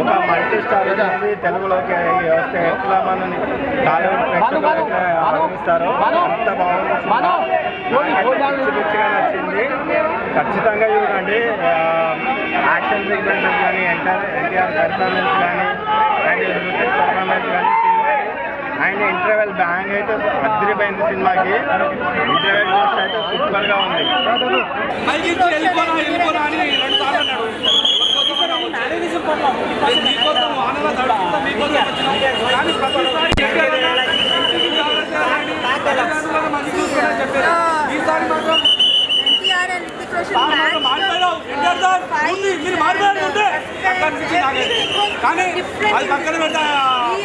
ఒక multi star movie తెలుగులోకి వస్తే ఎట్లా మనని టాలీవుడ్ ప్రేక్షకులు ఎట్లా ఆదరిస్తారో అంత బాగుంది సినిమా. నాకైతే పిచ్చి పిచ్చిగా నచ్చింది. ఖచ్చితంగా చూడండి. యాక్షన్ సీక్వెన్సెస్ కానీ ఎన్టీఆర్ ఎన్టీఆర్ పెర్ఫార్మెన్స్ కానీ అండ్ పెర్ఫార్మెన్స్ కానీ ఆయన ఇంటర్వెల్ బ్యాంగ్ అయితే అదిరిపోయింది సినిమాకి. ఇంటర్వెల్ చూస్తే అయితే సూపర్గా ఉంది. కానీ అది పక్కన పెడతా.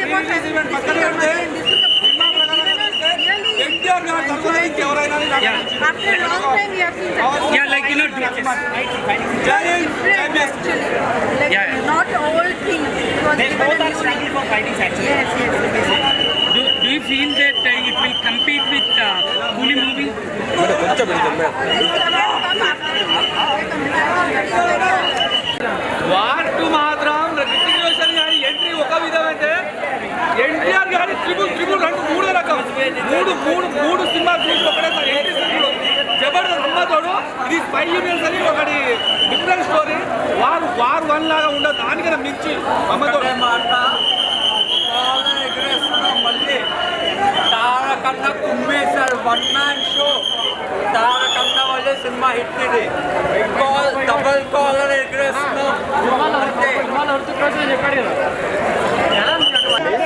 ఈవెంట్ పక్కన పెడితే Yeah, like you know, Yes. జై హింద్, జై different Bhim. actually. Like Yeah. not all things. It was They given both a are new- struggling for fightings actually. Yes, yes, yes. Do, do you feel that uh, it will compete with uh, Coolie movie? War two మాత్రం రితిక్ రోషన్ గారి entry ఒక విధమైతే ఎన్టీఆర్ గారి triple triple రెండు మూడు రకం మూడు మూడు మూడు సినిమాలు చూసి ఒకటేసారి ఎంట్రీ సినిమాలు జబర్దస్త్ అమ్మతోడు ఇది స్పై యూనియన్స్ అని ఒకటి డిఫరెంట్ స్టోరీ వారు వారు వన్ లాగా ఉండదు దానికన్నా మించి అమ్మతోడు మళ్ళీ తారకన్న కుమ్మేశారు వన్ మ్యాన్ షో తారకన్న వల్లే సినిమా హిట్ ఇది. కాల్ డబల్ ఎగరేస్తున్నాం.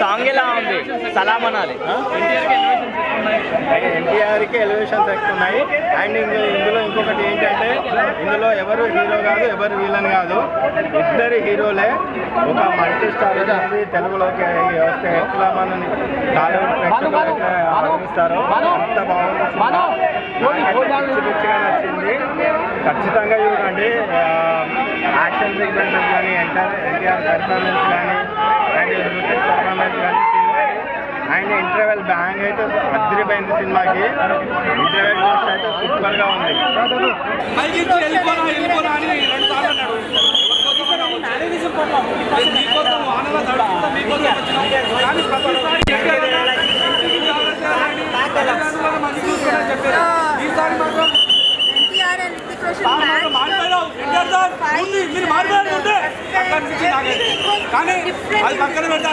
సాంగ్ ఎలా ఉంది? సలాం అనాలి. ఎన్టీఆర్కి ఎలివేషన్స్ ఎక్కువ ఉన్నాయి. అండ్ ఇందులో ఇందులో ఇంకొకటి ఏంటంటే ఇందులో ఎవరు హీరో కాదు ఎవరు విలన్ కాదు. ఇద్దరు హీరోలే ఒక మల్టీ స్టార్ మూవీ తెలుగులోకి వస్తే ఎట్లా మనని టాలీవుడ్ ప్రేక్షకులు ఎట్లా ఆదరిస్తారో అంత బాగుంది పిచ్చిగా నచ్చింది. ఖచ్చితంగా చూడండి. యాక్షన్ సీక్వెన్సెస్ కానీ ఎన్టీఆర్ ఎన్టీఆర్ పెర్ఫార్మెన్స్ కానీ అండ్ పెర్ఫార్మెన్స్ కానీ అండ్ ఇంటర్వెల్ బ్యాంగ్ అయితే అద్దరిపోయింది సినిమాకి. ఇంటర్వెల్ చూస్తే అయితే సూపర్గా ఉంది. ఈసారి మాత్రం మీరు మారిపోయారు ఉంటే అక్కడ అనిపించింది నాకైతే కానీ అది పక్కన పెడతా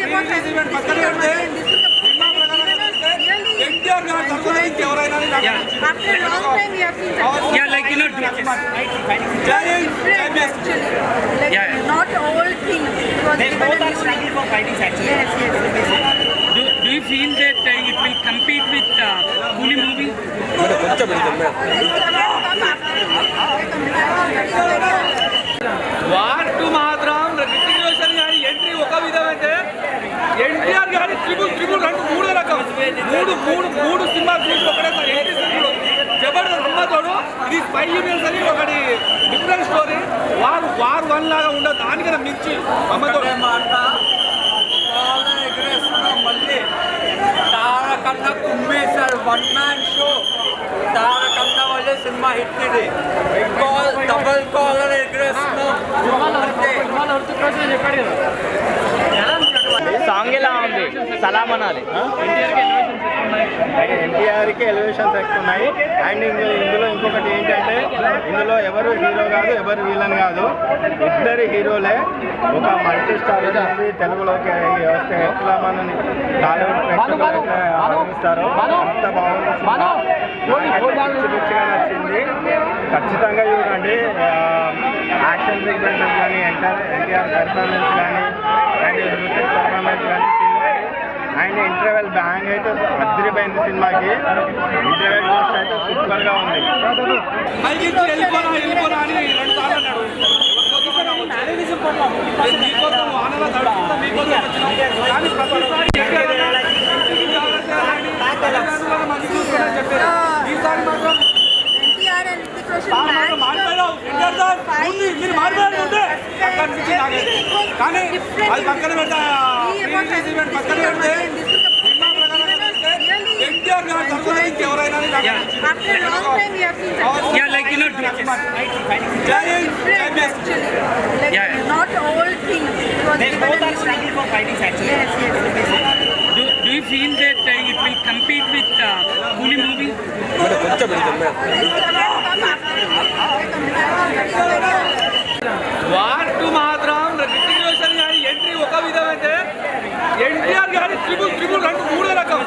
ఈవెంట్ పక్కన పెడితే సినిమా ప్రకారం చూస్తే ఎన్టీఆర్ గారు తరఫున ఇంకెవరైనా అని నాకు అనిపించింది. After a long time, we have seen such Yeah, like you know, జై హింద్, జై different Bhim. actually. Like Yeah. not all things. It was They given both a are new- struggling for fightings actually. Yes, yes, yes. Do, do you feel that uh, it will compete with uh, Coolie movie? War మాత్రం రితిక్ రోషన్ గారి entry ఒక విధమైతే ఎన్టీఆర్ గారి triple triple రెండు మూడు రకం. మూడు మూడు మూడు సినిమాలు చూసి ఒకటేసారి ఎంట్రీ సినిమాలు? జబర్దస్త్ అమ్మతోడు ఇది స్పై యూనియన్స్ అని ఒకటి డిఫరెంట్ స్టోరీ వారు వారు వన్ లాగా ఉండదు దానికన్నా మించి అమ్మతోడు మాట. కాలర్ ఎగరేస్తున్నాం మళ్ళీ తారకన్న కుమ్మేశారు వన్ మ్యాన్ షో తారకన్న సినిమా హిట్ ఇది. కాల్ డబల్ కాలర్ ఎగరేస్తున్నాం. అంతే. సాంగ్ ఎలా ఉంది? సలాం అనాలి. ఎన్టీఆర్కి ఎలివేషన్స్ ఎక్కువ ఉన్నాయి అండ్ ఇందులో ఇందులో ఇంకొకటి ఏంటంటే ఇందులో ఎవరు హీరో కాదు ఎవరు విలన్ కాదు. ఇద్దరు హీరోలే ఒక మల్టీ స్టార్ మూవీ తెలుగులోకి వస్తే ఎట్లా మనని టాలీవుడ్ ప్రేక్షకులు ఎట్లా ఆదరిస్తారో అంత బాగుంది పిచ్చిగా నచ్చింది. ఖచ్చితంగా చూడండి. యాక్షన్ సీక్వెన్సెస్ కానీ ఎన్టీఆర్ ఎన్టీఆర్ పెర్ఫార్మెన్స్ కానీ అండ్ పెర్ఫార్మెన్స్ కానీ ఆయన ఇంటర్వెల్ బ్యాంగ్ అయితే అదిరిపోయింది సినిమాకి. ఇంటర్వెల్ అయితే సూపర్గా ఉంది. మంచి చూసుకోవాలని చెప్పారు ఈసారి మాత్రం అండ్ ఉంది. మీరు నాకైతే కానీ అది పక్కన పెడతా. Yeah, like you know, yeah, yeah. not all things. They both are struggle for findings actually. Yes, yes. Do, do you feel that uh, it will compete with uh, Puli movie? War to NTR గారి triple triple రెండు మూడో రకం.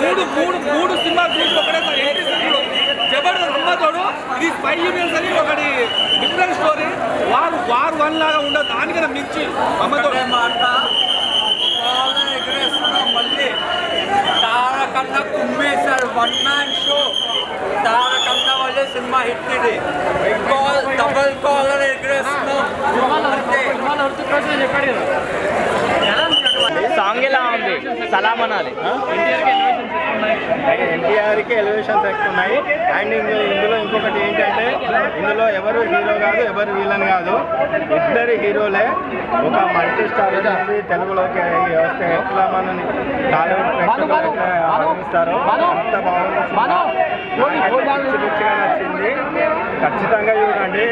మూడు మూడు మూడు సినిమాలు చూసి ఒకటేసారి ఎంట్రీ సినిమాలు. జబర్దస్త్ అమ్మతోడు ఇది స్పై యూనియన్స్ అని ఒకటి డిఫరెంట్ స్టోరీ. వారు వారు వన్ లాగా ఉండదు దానికన్నా మించి అమ్మతోడు ఒకటే ఎగరేస్తున్నాం మళ్ళీ తారకన్నా కుమ్మేశారు వన్ మ్యాన్ షో తారకన్నా వల్లే సినిమా హిట్ ఇది. డబల్ కాలర్ ఎగరేస్తున్నాం. సాంగ్ ఎలా ఉంది? సలాం అనాలి. ఎన్టీఆర్కి ఎలివేషన్స్ ఎక్కువ ఉన్నాయి అండ్ ఇందులో ఇంకొకటి ఏంటంటే ఇందులో ఎవరు హీరో కాదు ఎవరు విలన్ కాదు. ఇద్దరు హీరోలే ఒక మల్టీ స్టార్ మూవీ తెలుగులోకి వస్తే ఎట్లా మనని టాలీవుడ్ ప్రేక్షకులు అంత బాగుంది పిచ్చిగా నచ్చింది. ఖచ్చితంగా చూడండి.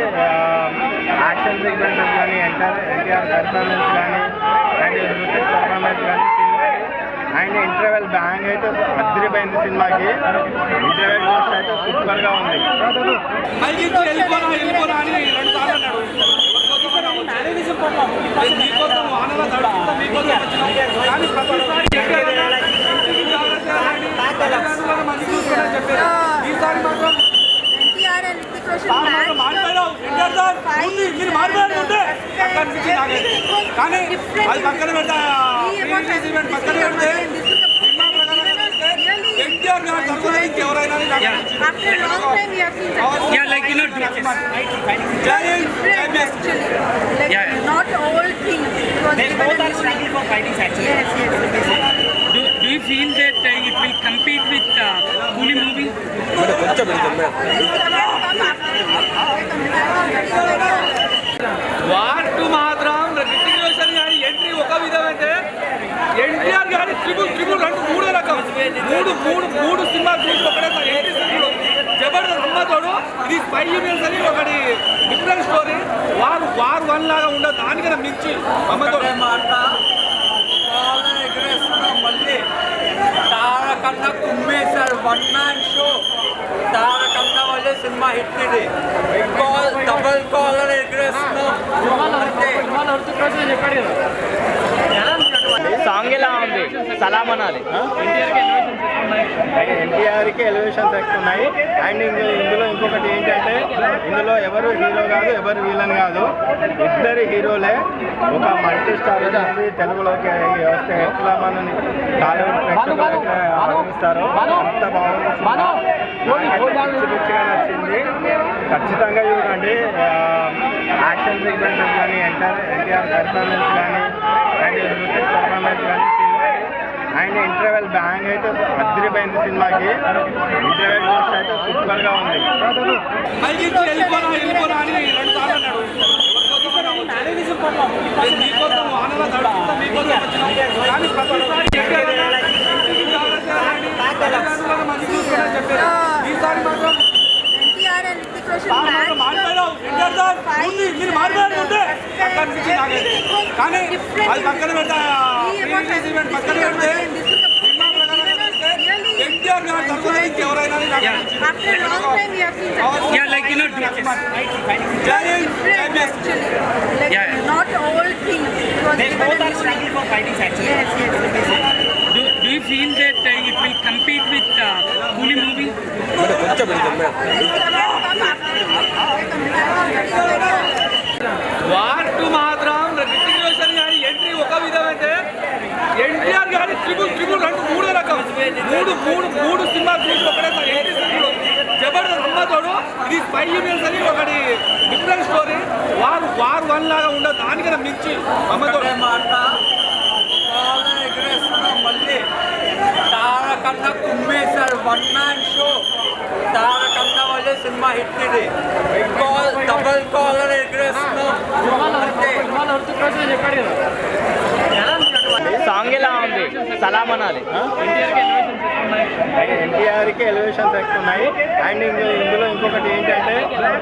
యాక్షన్ సీక్వెన్సెస్ కానీ ఎంటర్ ఎన్టీఆర్ పర్ఫార్మెన్స్ కానీ అండ్ పర్ఫార్మెన్స్ కానీ ఆయన ఇంటర్వెల్ బ్యాంగ్ అయితే అద్దరిపోయింది సినిమాకి. ఇంటర్వెల్ పోస్ట్ అయితే సూపర్గా ఉంది. ఈసారి మాత్రం మీరు. కానీ అది పక్కన పెడతా Yeah, like you know, different, actually. Like yeah. not all things. They both are struggling for findings actually. Yes, yes. Do, do you feel that uh, it will compete with uh, Coolie movie? మూడు మూడు మూడు సినిమాలు చూసి ఒకటేసారి entry సినిమాలు జబర్దస్త్ అమ్మతోడు ఇది spy universe అని ఒకటి డిఫరెంట్ స్టోరీ. వారు వారు వన్ లాగా ఉండదు దానికన్నా మించి అమ్మతోడు మళ్ళీ తారకన్నా కుమ్మేశారు వన్ మ్యాన్ షో తారకన్నా వల్లే సినిమా హిట్ ఇది. కాల్ డబల్ కాలర్ ఎగరేస్తున్నాం. అంతే సాంగ్ ఎలా ఉంది. సలాం అనాలి. ఎన్టీఆర్కి ఎలివేషన్స్ ఎక్కువ ఉన్నాయి అండ్ ఇంక ఇందులో ఇంకొకటి ఏంటంటే ఇందులో ఎవరు హీరో కాదు ఎవరు విలన్ కాదు. ఇద్దరు హీరోలే ఒక మల్టీ స్టార్ తెలుగులోకి వస్తే ఎట్లా మనని టాలీవుడ్ అంత బాగుంది పిచ్చిగా నచ్చింది. ఖచ్చితంగా చూడండి. యాక్షన్ సీక్వెన్సెస్ కానీ ఎంటర్ ఎన్టీఆర్ పెర్ఫార్మెన్స్ కానీ అండ్ మ్యూజిక్ పెర్ఫార్మెన్స్ కానీ ఆయన ఇంటర్వెల్ బ్యాంగ్ అయితే అద్దరిపోయింది సినిమాకి. ఇంటర్వెల్ పోస్ట్ అయితే సూపర్గా ఉంది. ఈసారి మాత్రం NTR and Hrithik Roshan sir మాత్రం matched మారిపోయారు. ఎన్టీఆర్ సార్, ఉంది, మీరు మారిపోయారు ఉంటే అక్కడ నుంచి నాకైతే. కానీ అది పక్కన పెడతా రిలీజ్ ఈవెంట్ పక్కన పెడితే సినిమా ప్రకారం చూస్తే ఎన్టీఆర్ గారి తరఫున ఇంకెవరైనా నాకు అనిపించింది. After a long time, we have seen such Yeah, like you know, do, జై హింద్, జై different BS. actually. Like Yeah. not all things. It was they given both a are new- struggling for fightings actually. Yes, yes. Do, do you feel that uh, it will compete with uh, Coolie movie? మూడు మూడు మూడు సినిమాలు చూసి ఒకటేసారి entry సినిమాలు జబర్దస్త్ అమ్మతోడు ఇది spy universe అని ఒకటి డిఫరెంట్ స్టోరీ. వారు వారు వన్ లాగా ఉండదు. దానికన్నా మించి అమ్మతోడు ఒకటే మళ్ళీ. తారకన్నా కుమ్మేశారు వన్ మ్యాన్ షో తారకన్నా వల్లే సినిమా హిట్ ఇది. కాల్ డబల్ కాలర్ ఎగరేస్తున్నాం. అంతే. సాంగ్ ఎలా ఉంది. సలాం అనాలి. ఎన్టీఆర్కి ఎలివేషన్స్ ఎక్కువ ఉన్నాయి అండ్ ఇంక ఇందులో ఇంకొకటి ఏంటంటే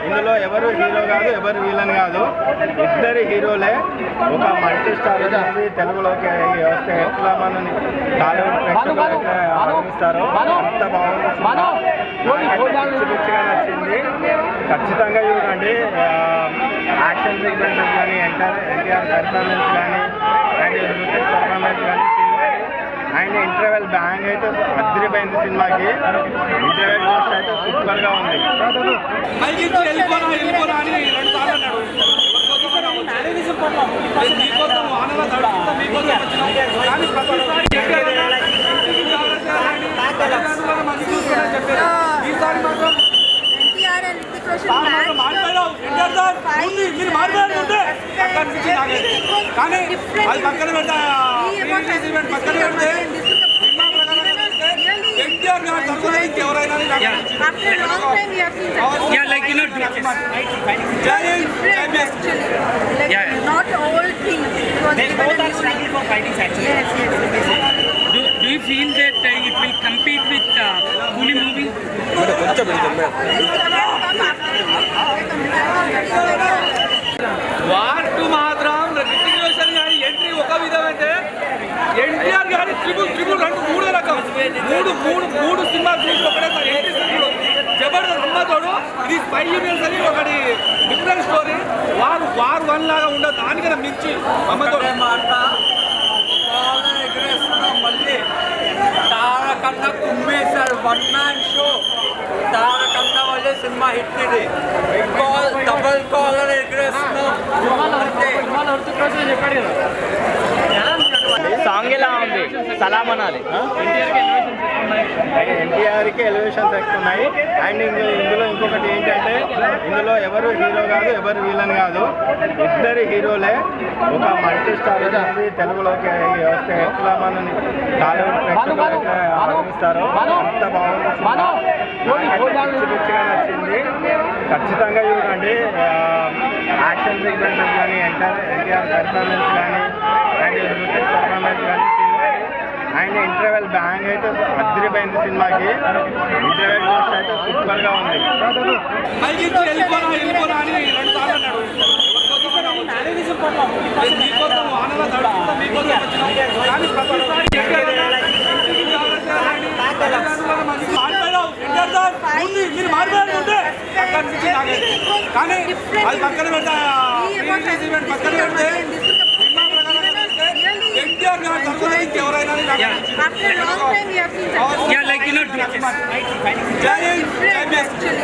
ఇందులో ఎవరు హీరో కాదు ఎవరు విలన్ కాదు. ఇద్దరు హీరోలే ఒక మల్టీ స్టార్ మూవీ తెలుగులోకి వస్తే ఎట్లా మనని టాలీవుడ్ ప్రేక్షకులు అంత బాగుంది పిచ్చిగా నచ్చింది. ఖచ్చితంగా చూడండి. యాక్షన్ సీక్వెన్సెస్ కానీ ఎన్టీఆర్ ఎన్టీఆర్ పెర్ఫార్మెన్స్ కానీ అండ్ ఋతిక్ పెర్ఫార్మెన్స్ కానీ అండ్ ఇంటర్వెల్ బ్యాంగ్ అయితే అద్దరిపోయింది సినిమాకి. ఇంటర్వెల్ పోస్ట్ అయితే సూపర్గా ఉంది. అక్కడ అనిపించింది నాకైతే. కానీ అది పక్కన పెడతా ఈవెంట్ పక్కన పెడితే సినిమా ప్రకారం చూస్తే ఎన్టీఆర్ గారు తరఫున ఇంకెవరైనా అని నాకు అనిపించింది. After a long time, we have seen such Yeah, like you know, జై హింద్, జై different Bhim. actually. Like Yeah. not old things. It was They given both a are new struggling for fightings actually. Yes, yes, yes. Do, do you feel that uh, it will compete with uh, Coolie movie? This NTR గారి triple triple రెండు మూడు రకం మూడు మూడు మూడు cinema చూసి ఒకటేసారి entry సినిమాలు? జబర్దస్త్ అమ్మతోడు ఇది స్పై యూనియన్స్ అని ఒకటి డిఫరెంట్ స్టోరీ. వారు వారు వన్ లాగా ఉండదు. దానికన్నా మించి అమ్మతోడు ఒకటే మాట. బాగా ఎగరేస్తున్నాం మళ్ళీ తారకన్నా కుమ్మేశారు వన్ మ్యాన్ షో తారకన్నా వల్లే సినిమా హిట్ ఇది. కాల్ డబల్ కాలర్ ఎగరేస్తున్నాం అంతే. సాంగ్ ఎలా? ఉంది సలాం అనాలి. ఎన్టీఆర్కి ఎలివేషన్స్ ఎక్కువ ఉన్నాయి. అండ్ ఇంక ఇందులో ఇంకొకటి ఏంటంటే ఇందులో ఎవరు హీరో కాదు ఎవరు విలన్ కాదు. ఇద్దరు హీరోలే ఒక మల్టీ స్టార్ తెలుగులోకి వస్తే ఎట్లా మనని టాలీవుడ్ ప్రేక్షకులు ఎట్లా ఆదరిస్తారో అంత బాగుంది పిచ్చిగా నచ్చింది. ఖచ్చితంగా చూడండి. యాక్షన్ సీక్వెన్సెస్ కానీ ఎన్టీఆర్ ఎన్టీఆర్ పెర్ఫార్మెన్స్ కానీ అండ్ పెర్ఫార్మెన్స్ కానీ ఆయన ఇంటర్వెల్ బ్యాంగ్ అయితే అదిరిపోయింది సినిమాకి. ఇంటర్వెల్ పోస్ట్ అయితే. ఎన్టీఆర్ సార్ ఉంది, మీరు నాకైతే. కానీ అది పక్కన పెడతా పక్కన పెడితే Yeah, like you know, జై హింద్, జై different Bhim. actually.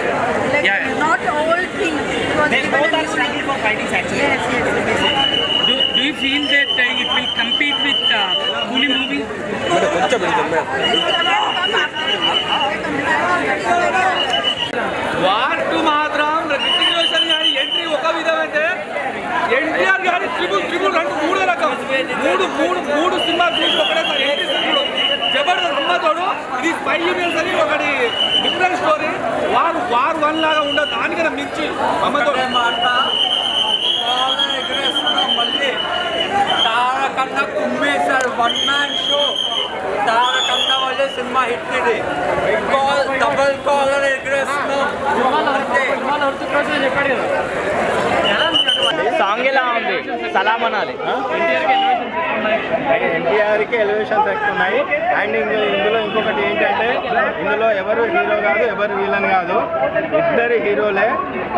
Like Yeah. not old things. It was They given both a are new struggling for fightings actually. Yes, yes, yes. Do, do you feel that uh, it will compete with uh, Coolie movie? This cannot come after. Spy universe అని ఒకటి different story వారు వారు one లాగా ఉండదు దానికన్నా మించి ఎగరేస్తున్నాం మళ్ళీ తారకన్నా వన్ మ్యాన్ షో తారకన్నా వల్లే సినిమా హిట్ ఇది. కాల్ డబల్ కాలర్ ఎగరేస్తున్నాం. అంతే. సాంగ్ ఎలా ఉంది. సలాం అనాలి. ఎన్టీఆర్కి ఎలివేషన్స్ ఎక్కువ ఉన్నాయి అండ్ ఇందులో ఇంకొకటి ఏంటంటే ఇందులో ఎవరు హీరో కాదు ఎవరు విలన్ కాదు. ఇద్దరు హీరోలే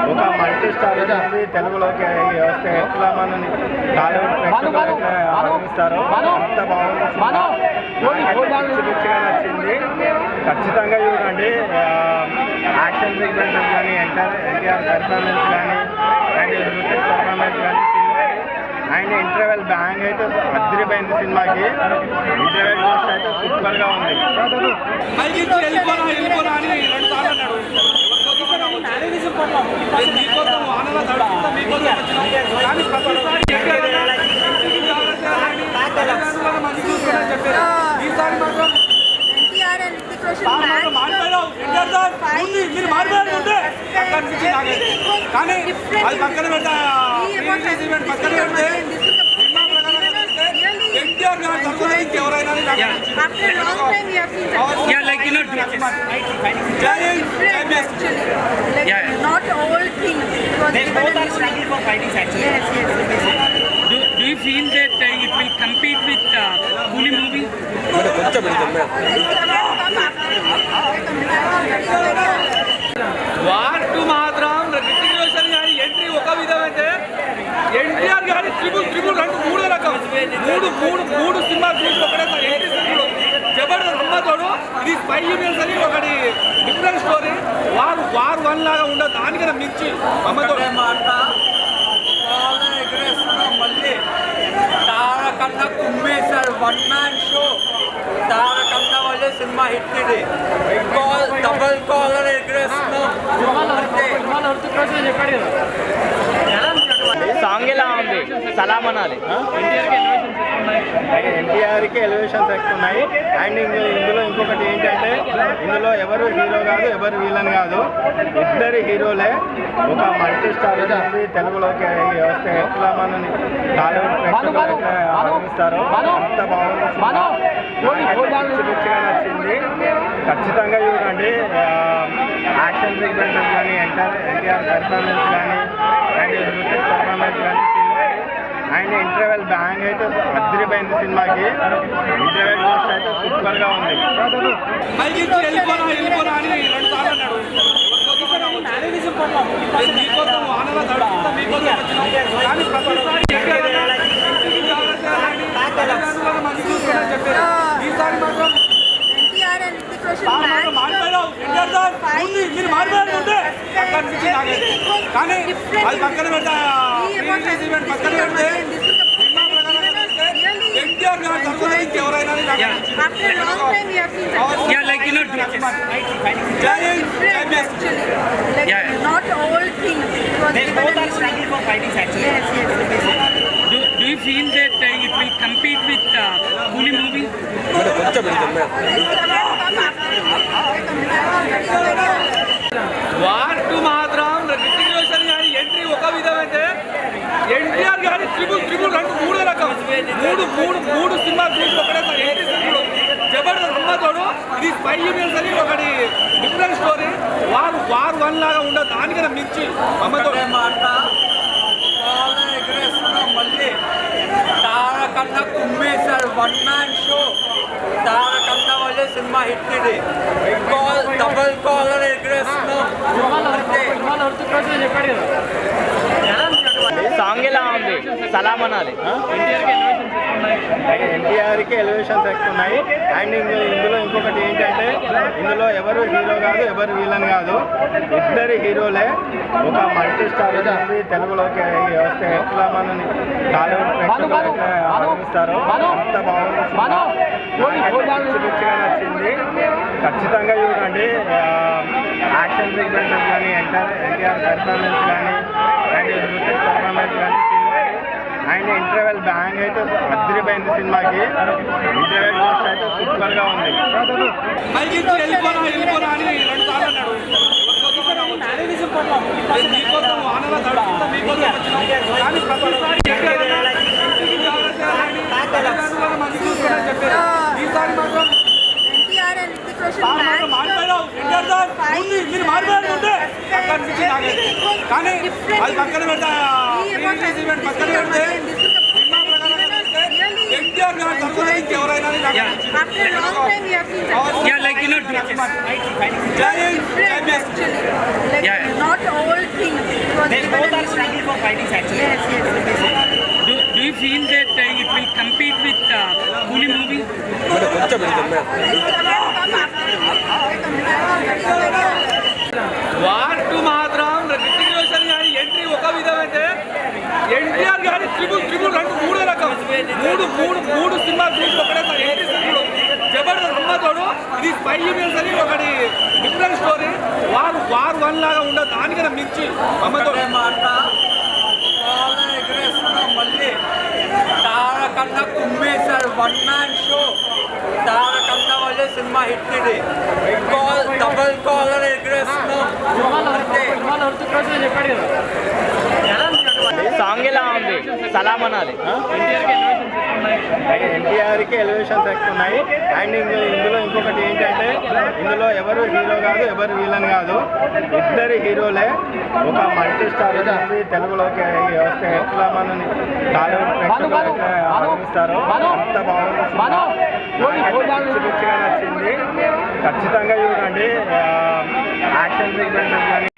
ఒక మల్టీ స్టార్ మూవీ తెలుగులోకి వస్తే ఎట్లా మనని టాలీవుడ్ ప్రేక్షకులు ఆదరిస్తారో అంత బాగుంది పిచ్చిగా నచ్చింది ఖచ్చితంగా చూడండి. యాక్షన్ సీక్వెన్స్ కానీ ఎన్టీఆర్ ఎన్టీఆర్ పెర్ఫార్మెన్స్ కానీ అండ్ పెర్ఫార్మెన్స్ కానీ అండ్ ఇంటర్వెల్ బ్యాంగ్ అయితే అద్దరిపోయింది సినిమాకి. ఇంటర్వెల్ పోస్ట్ అయితే సూపర్గా ఉంది. such Yeah, like you know, జై హింద్, జై different Bhim. actually. Like Yeah. not old things. It was They given both a are new struggling for fightings actually. Yes, yes, yes. Do, do you you feel that uh, it will compete with uh, Coolie movies? War two గారి triple triple రెండు మూడో రకం. మూడు మూడు మూడు cinema చూసి ఒకటేసారి సినిమాలు జబర్దస్త్ అమ్మతోడు ఇది స్పై యూనియన్స్ అని ఒకటి డిఫరెంట్ స్టోరీ. వారు వారు వన్ లాగా ఉండదు దానికన్నా మించి అమ్మతోడు ఒకటే మళ్ళీ తారకన్నా కుమ్మేశారు వన్ మ్యాన్ షో తారకన్నా వల్లే సినిమా హిట్ ఇది. కాల్ డబల్ కాలర్ ఎగరేస్తున్నాం. ఉంది సలాం అనాలి. ఎన్టీఆర్కి ఎలివేషన్స్ ఎక్కువ ఉన్నాయి. అండ్ ఇంక ఇందులో ఇంకొకటి ఏంటంటే ఇందులో ఎవరు హీరో కాదు ఎవరు విలన్ కాదు. ఇద్దరు హీరోలే ఒక మల్టీ స్టార్ తెలుగులోకి వస్తే ఎట్లా మనని టాలీవుడ్ ఆదరిస్తారో అంత బాగుంది పిచ్చిగా నచ్చింది. ఖచ్చితంగా చూడండి యాక్షన్ సీక్వెన్సెస్ కానీ ఎంటర్ ఎన్టీఆర్ పెర్ఫార్మెన్స్ కానీ అండ్ పెర్ఫార్మెన్స్ కానీ అండ్ ఇంటర్వెల్ బ్యాంగ్ అయితే అద్దరిపోయింది సినిమాకి. ఇంటర్వెల్ పోస్ట్ అయితే సూపర్గా ఉంది. ఈసారి మాత్రం ఎన్టీఆర్ అండ్ రితిక్ రోషన్ సార్ మాత్రం మారిపోయావు. ఎన్టీఆర్ సార్, ఉంది, మీరు మారిపోయారు ఉంటే అక్కడ నుంచి నాకైతే. కానీ అది పక్కన పెడతా ఈవెంట్ పక్కన పెడితే సినిమా ప్రకారంగా చూస్తే ఎన్టీఆర్ గారు తరఫున ఇంకెవరైనా అని నాకు అనిపించింది. After a long time, we have seen such Yeah, like you know, జై హింద్, జై different Bhim. actually. Like Yeah. not all things. It was given a new- for fighting actually. Yes, yes. Do, do you feel that uh, it will compete with uh, Coolie movies? War మాత్రం రితిక్ రోషన్ గారి entry ఒక విధమైతే ఎన్టీఆర్ గారి triple triple రెండు మూడో రకం. మూడు మూడు మూడు సినిమా చూసి ఒకటే ఎంట్రీ సినిమాలు జబర్దస్త్ అమ్మతోడు ఇది స్పై యూనియన్స్ అని ఒకటి డిఫరెంట్ స్టోరీ. వారు వారు వన్ లాగా ఉండదు దానికన్నా మించి అమ్మతోడు మళ్ళీ తారకన్నా కుమ్మేశారు వన్ మ్యాన్ షో తారకన్నా వల్లే సినిమా హిట్ ఇది. కాల్ డబల్ కాలర్ ఎగరేస్తున్నాం అంతే. సాంగ్ ఎలా ఉంది? సలాం అనాలి. ఎన్టీఆర్కి ఎలివేషన్స్ ఎక్కువ ఉన్నాయి అండ్ ఇంక ఇందులో ఇంకొకటి ఏంటంటే ఇందులో ఎవరు హీరో కాదు ఎవరు విలన్ కాదు. ఇద్దరు హీరోలే ఒక మల్టీ స్టార్ మూవీ తెలుగులోకి వస్తే ఎట్లా మనని టాలీవుడ్ ఆదరిస్తారో అంత బాగుంది పిచ్చిగా నచ్చింది ఖచ్చితంగా చూడండి. యాక్షన్ సీక్వెన్సెస్ కానీ ఎన్టీఆర్ ఎన్టీఆర్ పెర్ఫార్మెన్స్ కానీ అండ్ మ్యూజిక్ పెర్ఫార్మెన్స్ కానీ అండ్ ఇంటర్వెల్ బ్యాంగ్ అయితే అద్దరిపోయింది సినిమాకి. ఇంటర్వెల్ పోస్ట్ అయితే సూపర్గా ఉంది. మళ్ళీ వెళ్ళిపోనా వెళ్ళిపోనా అని రెండు ఎన్టీఆర్ అండ్ రితిక్ రోషన్ సార్ మాత్రం మారిపోయావు. ఎన్టీఆర్ సార్, ఉంది, మీరు మారిపోయారు ఉంటే అక్కడ అనిపించింది నాకైతే. కానీ అది పక్కన పెడతా ఈవెంట్ పక్కన పెడితే సినిమా ప్రకారంగా చూస్తే ఎన్టీఆర్ గారు తరఫున ఇంకెవరైనా అని నాకు అనిపించింది. After a long time, we have seen such Yeah, like you know, జై హింద్, జై different Bhim. actually. Like Yeah. not all things. It was given a new- for fighting actually. Yes, yes. Do, do you feel that uh, it will compete with uh, Coolie Movies? War మాత్రం రోషన్ గారి entry ఒక విధమైతే ఎన్టీఆర్ గారి triple triple రెండు మూడో రకం. మూడు మూడు మూడు సినిమా చూసి ఒకటేసారి ఎంట్రీ సినిమాలు జబర్దస్త్ అమ్మతోడు ఇది స్పై యూనియన్స్ అని ఒకటి డిఫరెంట్ స్టోరీ వారు వారు వన్ లాగా ఉండదు దానికన్నా మించి అమ్మతోడు ఒకటే మాట. మళ్ళీ తారకన్నా కుమ్మేశారు వన్ మ్యాన్ షో వల్లే సినిమా హిట్ ఇది. డబల్ కాలర్ ఎగరేస్తున్నాం సాంగ్ ఎలా ఉంది. సలాం అనాలి. ఎన్టీఆర్కి ఎలివేషన్స్ ఎక్కువ ఉన్నాయి అండ్ ఇందులో ఇందులో ఇంకొకటి ఏంటంటే ఇందులో ఎవరు హీరో కాదు ఎవరు విలన్ కాదు ఇద్దరు హీరోలే ఒక మల్టీ స్టార్ మూవీ తెలుగులోకి వస్తే ఎట్లా మనని టాలీవుడ్ ప్రేక్షకులు అంత బాగుంది సినిమా. నచ్చింది ఖచ్చితంగా చూడండి యాక్షన్ సీక్వెన్సెస్ కానీ